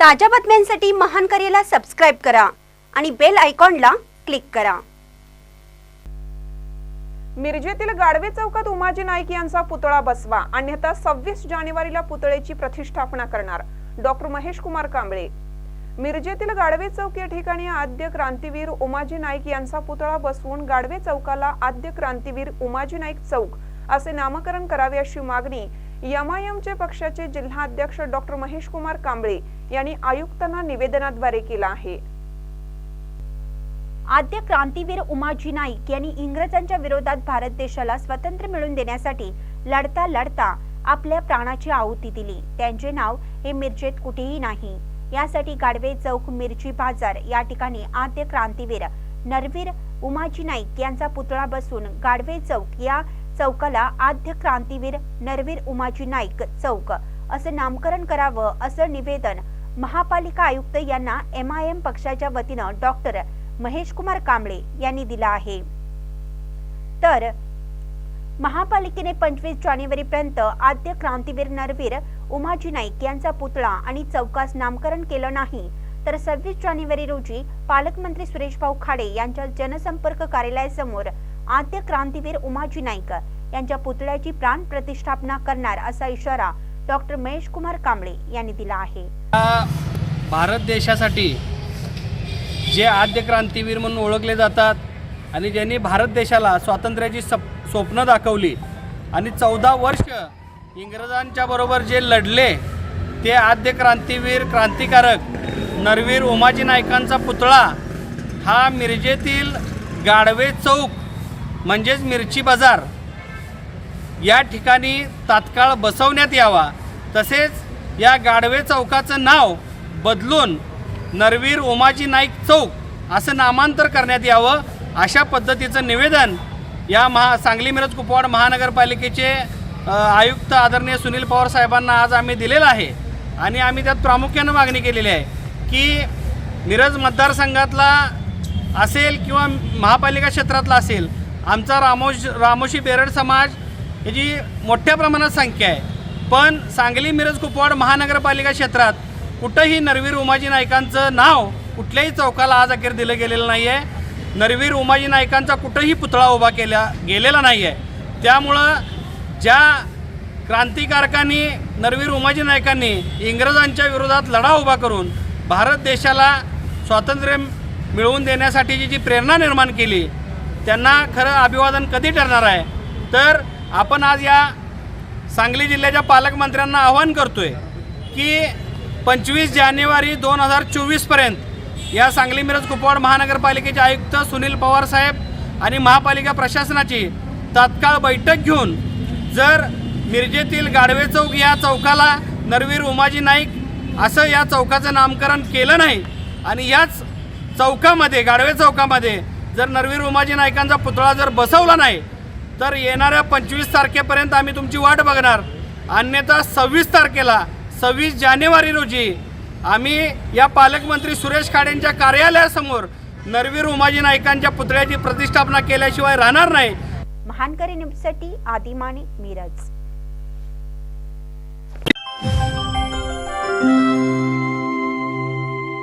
ताज्या बातम्यांसाठी महान करेला सबस्क्राईब करा आणि बेल आयकॉनला क्लिक करा. मिरजेतील गाडवे चौकात उमाजी नाईक यांचा पुतळा बसवा. अन्यथा सव्वीस जानेवारीला पुतळ्याची प्रतिष्ठापना करणार. डॉक्टर महेश कुमार कांबळे. मिरजेतील गाडवे चौक या ठिकाणी आद्य क्रांतीवीर उमाजी नाईक यांचा पुतळा बसवून गाडवे चौकाला आद्य क्रांतीवीर उमाजी नाईक चौक असे नामकरण करावे अशी मागणी यमायमचे पक्षाचे जिल्हाध्यक्ष डॉक्टर महेश कुमार कांबळे यांनी आयुक्तांना निवेदनाद्वारे केला आहे. आद्य क्रांतीवीर उमाजी नाईक यांनी इंग्रजांच्या विरोधात भारत देशाला स्वातंत्र्य मिळवून देण्यासाठी लढता लढता आपल्या प्राणाची आहुती दिली. त्यांचे नाव हे मिरजेत कुठेही नाही. यासाठी गाडवे चौक मिरची बाजार या ठिकाणी आद्य क्रांतीवीर नरवीर उमाजी नाईक यांचा पुतळा बसून गाडवे चौक या चौकाला आद्य क्रांतीवीर नरवीर उमाजी नाईक चौक. असं नामकरण करावं असं निवेदन महापालिका आयुक्त यांना एम आय एम पक्षाच्या वतीनं डॉक्टर महेश कुमार कांबळे यांनी दिला आहे. तर महापालिकेने पंचवीस जानेवारीपर्यंत आद्य क्रांतीवीर नरवीर उमाजी नाईक यांचा पुतळा आणि चौकास नामकरण केलं नाही. तर सव्वीस जानेवारी रोजी पालकमंत्री सुरेश भाऊ खाडे यांच्या जनसंपर्क कार्यालयासमोर आद्य क्रांतीवीर उमाजी नाईक यांच्या पुतळ्याची प्राण प्रतिष्ठापना करणार असा इशारा डॉक्टर महेश कुमार कांबळे यांनी दिला आहे. भारत देशासाठी जे आद्य क्रांतीवीर म्हणून ओळखले जातात आणि ज्यांनी भारत देशाला स्वातंत्र्याची सप स्वप्न दाखवली आणि चौदा वर्ष इंग्रजांच्या बरोबर जे लढले ते आद्य क्रांतीवीर क्रांतिकारक नरवीर उमाजी नायकांचा पुतळा हा मिरजेतील गाडवे चौक म्हणजेच मिरची बाजार. या ठिकाणी तात्काळ बसवण्यात यावा. तसेच या गाडवे चौकाचं नाव बदलून नरवीर उमाजी नाईक चौक असं नामांतर करण्यात यावं अशा पद्धतीचं निवेदन या महा सांगली मिरज कुपवाड महानगरपालिकेचे आयुक्त आदरणीय सुनील पवार साहेबांना आज आम्ही दिलेलं आहे. आणि आम्ही त्यात प्रामुख्यानं मागणी केलेली आहे की मिरज मतदारसंघातला असेल किंवा महापालिका क्षेत्रातला असेल आमचा रामोश रामोशी बेरड समाज याची मोठ्या प्रमाणात संख्या आहे. पण सांगली मिरज कुपवाड महानगरपालिका क्षेत्रात कुठंही नरवीर उमाजी नायकांचं नाव कुठल्याही चौकाला आज अखेर दिलं गेलेलं नाही आहे नरवीर उमाजी नायकांचा कुठंही पुतळा उभा केला गेलेला नाही आहे त्यामुळं ज्या क्रांतिकारकांनी नरवीर उमाजी नायकांनी इंग्रजांच्या विरोधात लढा उभा करून भारत देशाला स्वातंत्र्य मिळवून देण्यासाठीची जी प्रेरणा निर्माण केली त्यांना खरं अभिवादन कधी ठरणार आहे? तर आपण आज या सांगली जिल्ह्याच्या पालकमंत्र्यांना आवाहन करतो आहे की पंचवीस जानेवारी दोन हजार चोवीसपर्यंत या सांगली मिरज कुपवाड महानगरपालिकेचे आयुक्त सुनील पवार साहेब आणि महापालिका प्रशासनाची तात्काळ बैठक घेऊन जर मिरजेतील गाडवे चौक या चौकाला नरवीर उमाजी नाईक असं या चौकाचं नामकरण केलं नाही आणि याच चौकामध्ये गाडवे चौकामध्ये जर नरवीर उमाजी नायकांचा पुतळा जर बसवला नाही तर येणाऱ्या पंचवीस तारखेपर्यंत आम्ही तुमची वाट बघणार. अन्यथा सव्वीस तारखेला सव्वीस जानेवारी रोजी आम्ही या पालकमंत्री सुरेश खाडेंच्या कार्यालयासमोर नरवीर उमाजी नायकांच्या पुतळ्याची प्रतिष्ठापना केल्याशिवाय राहणार नाही. महानकरी न्यूजसाठी आदिमाने मिरज.